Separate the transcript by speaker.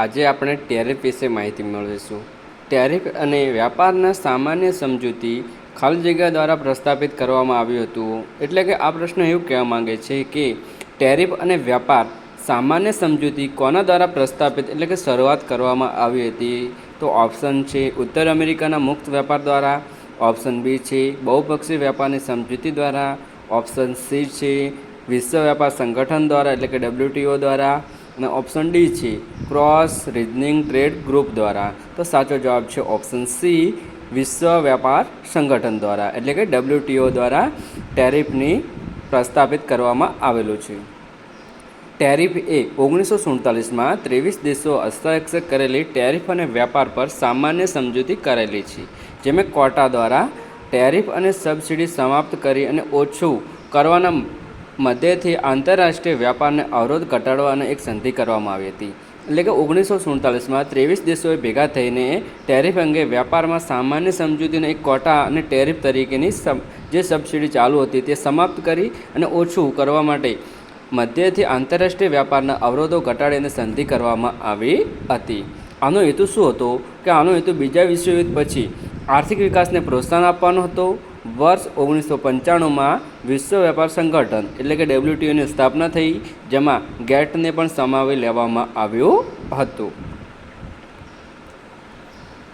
Speaker 1: આજે આપણે ટેરિફ વિશે માહિતી મેળવીશું. ટેરિફ અને વ્યાપારના સામાન્ય સમજૂતી ખાલી જગ્યા દ્વારા પ્રસ્થાપિત કરવામાં આવ્યું હતું. એટલે કે આ પ્રશ્ન એવું કહેવા માંગે છે કે ટેરિફ અને વ્યાપાર સામાન્ય સમજૂતી કોના દ્વારા પ્રસ્થાપિત એટલે કે શરૂઆત કરવામાં આવી હતી? તો ઓપ્શન છે ઉત્તર અમેરિકાના મુક્ત વેપાર દ્વારા, ઓપ્શન બી છે બહુપક્ષી વેપારની સમજૂતી દ્વારા, ઓપ્શન સી છે વિશ્વ વ્યાપાર સંગઠન દ્વારા એટલે કે ડબ્લ્યુટીઓ દ્વારા અને ઓપ્શન ડી છે ક્રોસ રિઝનિંગ ટ્રેડ ગ્રુપ દ્વારા. તો સાચો જવાબ છે ઓપ્શન સી વિશ્વ વ્યાપાર સંગઠન દ્વારા, એટલે કે ડબલ્યુટીઓ દ્વારા ટેરિફની પ્રસ્થાપિત કરવામાં આવેલું છે. ટેરિફ એ ઓગણીસો સુડતાલીસમાં ત્રેવીસ દેશો હસ્તાક્ષર કરેલી ટેરિફ અને વ્યાપાર પર સામાન્ય સમજૂતી કરેલી છે, જેમાં કોટા દ્વારા ટેરિફ અને સબસિડી સમાપ્ત કરી અને ઓછું કરવાના મધ્યથી આંતરરાષ્ટ્રીય વ્યાપારને અવરોધ ઘટાડવાની એક સંધિ કરવામાં આવી હતી. એટલે કે ઓગણીસો સુડતાલીસમાં ત્રેવીસ દેશોએ ભેગા થઈને ટેરિફ અંગે વ્યાપારમાં સામાન્ય સમજૂતીને એક કોટા અને ટેરિફ તરીકેની જે સબસિડી ચાલુ હતી તે સમાપ્ત કરી અને ઓછું કરવા માટે મધ્યથી આંતરરાષ્ટ્રીય વ્યાપારના અવરોધો ઘટાડીને સંધિ કરવામાં આવી હતી. આનો હેતુ શું હતો? કે આનો હેતુ બીજા વિશ્વયુદ્ધ પછી આર્થિક વિકાસને પ્રોત્સાહન આપવાનો હતો વર્ષ ઓગણીસો પંચાણુંમાં વિશ્વ વેપાર સંગઠન, એટલે કે ડબ્લ્યુટીઓની સ્થાપના થઈ, જેમાં ગેટને પણ સમાવી લેવામાં આવ્યું હતું.